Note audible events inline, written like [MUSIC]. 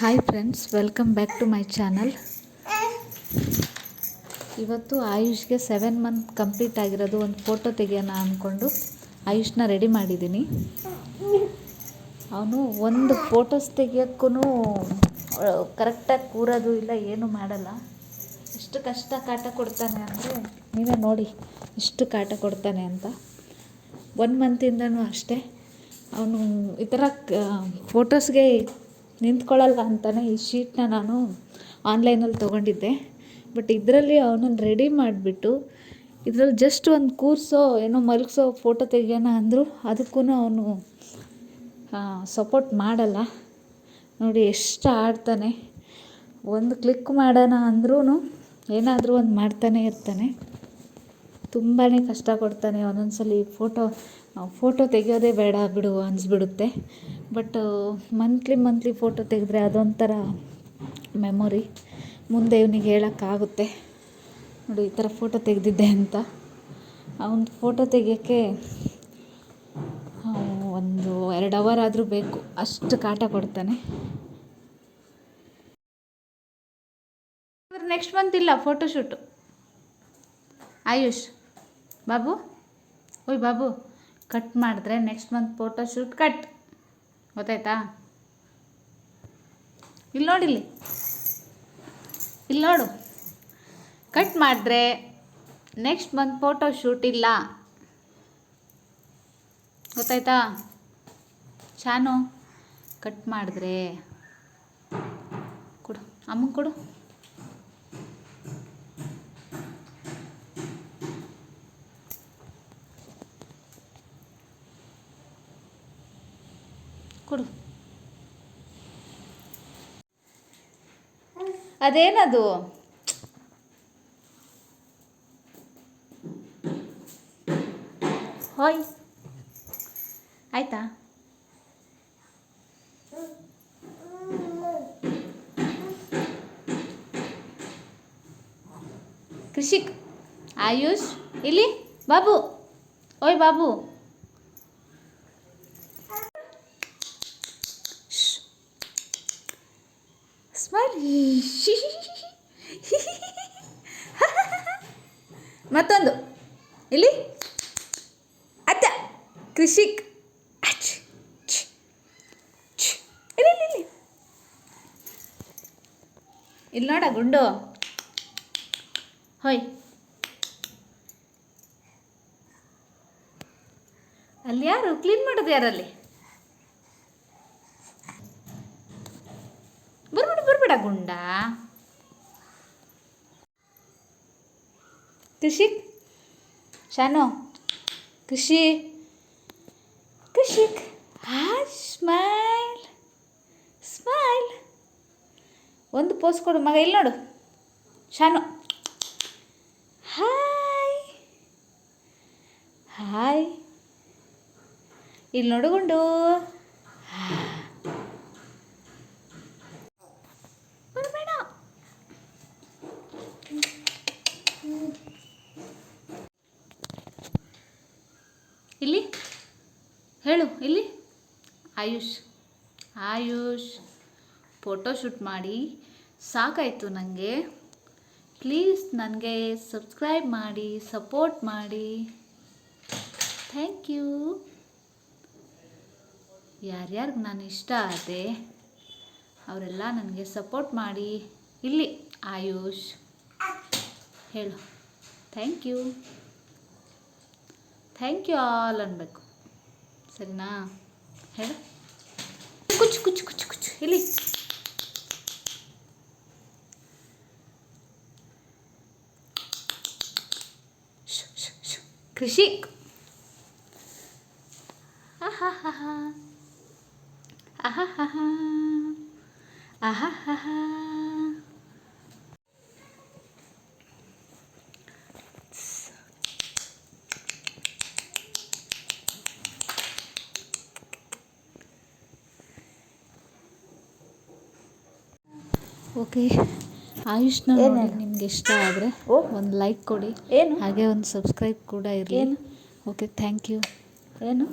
Hi friends welcome back to my channel ಇವತ್ತು ಆಯುಷ್ಗೆ seven month complete ಆಗಿರೋದು ಒಂದು ಫೋಟೋ ತೆಗಿಯೋಣ ಅಂದ್ಕೊಂಡು ಆಯುಷ್ನ ರೆಡಿ ಮಾಡಿದ್ದೀನಿ. ಅವನು ಒಂದು ಫೋಟೋಸ್ ತೆಗಿಯೋಕ್ಕೂ ಕರೆಕ್ಟಾಗಿ ಕೂರೋದು ಇಲ್ಲ, ಏನೂ ಮಾಡಲ್ಲ. ಎಷ್ಟು ಕಷ್ಟ ಕಾಟ ಕೊಡ್ತಾನೆ ಅಂದರೆ ನೀವೇ ನೋಡಿ ಇಷ್ಟು ಕಾಟ ಕೊಡ್ತಾನೆ ಅಂತ. ಒನ್ ಮಂತಿಂದನೂ ಅಷ್ಟೇ. ಅವನು ಈ ಥರ ಫೋಟೋಸ್ಗೆ ನಿಂತ್ಕೊಳ್ಳಲ್ಲ ಅಂತಲೇ ಈ ಶೀಟ್ನ ನಾನು ಆನ್ಲೈನಲ್ಲಿ ತೊಗೊಂಡಿದ್ದೆ. ಬಟ್ ಇದರಲ್ಲಿ ಅವನನ್ನು ರೆಡಿ ಮಾಡಿಬಿಟ್ಟು ಇದರಲ್ಲಿ ಜಸ್ಟ್ ಒಂದು ಕೂರಿಸೋ, ಏನೋ ಮಲಗಿಸೋ ಫೋಟೋ ತೆಗಿಯೋಣ ಅಂದರೂ ಅದಕ್ಕೂ ಅವನು ಸಪೋರ್ಟ್ ಮಾಡಲ್ಲ. ನೋಡಿ, ಎಷ್ಟು ಆಡ್ತಾನೆ. ಒಂದು ಕ್ಲಿಕ್ ಮಾಡೋಣ ಅಂದ್ರೂ ಏನಾದರೂ ಒಂದು ಮಾಡ್ತಾನೆ ಇರ್ತಾನೆ. ತುಂಬಾ ಕಷ್ಟ ಕೊಡ್ತಾನೆ, ಒಂದೊಂದ್ಸಲಿ ಫೋಟೋ ಫೋಟೋ ತೆಗೆಯೋದೇ ಬೇಡ ಬಿಡು ಅನಿಸ್ಬಿಡುತ್ತೆ. ಬಟ್ ಮಂತ್ಲಿ ಮಂತ್ಲಿ ಫೋಟೋ ತೆಗೆದ್ರೆ ಅದೊಂಥರ ಮೆಮೊರಿ ಮುಂದೆ ಇವನಿಗೆ ಹೇಳೋಕ್ಕಾಗುತ್ತೆ. ನೋಡು, ಈ ಥರ ಫೋಟೋ ತೆಗೆದಿದ್ದೆ ಅಂತ. ಅವನ ಫೋಟೋ ತೆಗಿಯೋಕ್ಕೆ ಒಂದು ಎರಡು ಅವರ್ ಆದರೂ ಬೇಕು. ಅಷ್ಟು ಕಾಟ ಕೊಡ್ತಾನೆ. ನೆಕ್ಸ್ಟ್ ಮಂತ್ ಇಲ್ಲ ಫೋಟೋಶೂಟು ಆಯುಷ್. ಬಾಬು? ಓಯ್ ಬಾಬು ಕಟ್ ಮಾಡಿದ್ರೆ next month photo shoot cut ಗೊತ್ತಾಯ್ತಾ? ಇಲ್ಲಿ ನೋಡಿಲ್ಲಿ ಇಲ್ಲಿ. ನೋಡು. ಕಟ್ ಮಾಡಿದ್ರೆ ನೆಕ್ಸ್ಟ್ ಮಂತ್ ಫೋಟೋ ಶೂಟ್ ಇಲ್ಲ. ಗೊತ್ತಾಯ್ತಾ? ಶಾನು ಕಟ್ ಮಾಡಿದ್ರೆ ಕೊಡು, ಅಮ್ಮಂಗೆ ಕೊಡು. ಕೊಡು. ಅದೇನದು? ಹಾಯ್. ಆಯ್ತಾ? ಕೃಷಿಕ್. ಆಯುಷ್. ಇಲ್ಲಿ? ಬಾಬು. ಓಯ್ ಬಾಬು. ಸ್ಮೈಲ್ [LAUGHS] ಮತ್ತೊಂದು. ಇಲ್ಲಿ. ಅತ್ತ ಕೃಷಿಕ್. ಇಲ್ಲಿ ಇಲ್ಲಿ ನೋಡ ಗುಂಡು. ಹೋಯ್. ಅಲ್ಲಿ ಯಾರು? ಕ್ಲೀನ್ ಮಾಡೋದು ಯಾರಲ್ಲಿ? ಗುಂಡ. ಕೃಷಿ? ಶಾನು? ಕೃಷಿ? ಕೃಷಿಕ್ ಹಾಯ್ ಸ್ಮೈಲ್. ಸ್ಮೈಲ್. ಒಂದು ಪೋಸ್ ಕೊಡು, ಮಗ, ಇಲ್ಲಿ ನೋಡು. ಶಾನು. ಹಾಯ್. ಹಾಯ್. ಇಲ್ಲಿ ಬರಬೇಡ ಇಲ್ಲಿ? ಹೇಳು, ಇಲ್ಲಿ? ಆಯುಷ್. ಆಯುಷ್ ಫೋಟೋ ಶೂಟ್ ಮಾಡಿ. ಸಾಕಾಯಿತು ನನಗೆ ಪ್ಲೀಸ್ ನನಗೆ ಸಬ್ಸ್ಕ್ರೈಬ್ ಮಾಡಿ ಸಪೋರ್ಟ್ ಮಾಡಿ. ಥ್ಯಾಂಕ್ ಯು ಯಾರ್ಯಾರಿಗೆ ನಾನು ಇಷ್ಟ ಆದೆ, ಅವರೆಲ್ಲ ನನಗೆ ಸಪೋರ್ಟ್ ಮಾಡಿ. ಇಲ್ಲಿ, ಆಯುಷ್. ಹೇಳು. Thank you thank you all ಅನ್ಬೇಕು ಸರಿನಾ ಹೇಳು ಕುಚ್ ಕುಚ್ ಕುಚ್ ಕುಚ್ ಇಲ್ಲಿ ಶು, ಶು, ಶು. ಕೃಷಿಕ್ ಆಹಾಹಾಹಾ. ಓಕೆ. ಆಯುಷ್ನ ನೋಡಿ ನಿಮ್ಗೆ ಇಷ್ಟ ಆದರೆ ಒಂದು ಲೈಕ್ ಕೊಡಿ. ಏನು? ಹಾಗೆ ಒಂದು ಸಬ್ಸ್ಕ್ರೈಬ್ ಕೂಡ ಇರಲಿ. ಓಕೆ ಥ್ಯಾಂಕ್ ಯು ಏನು?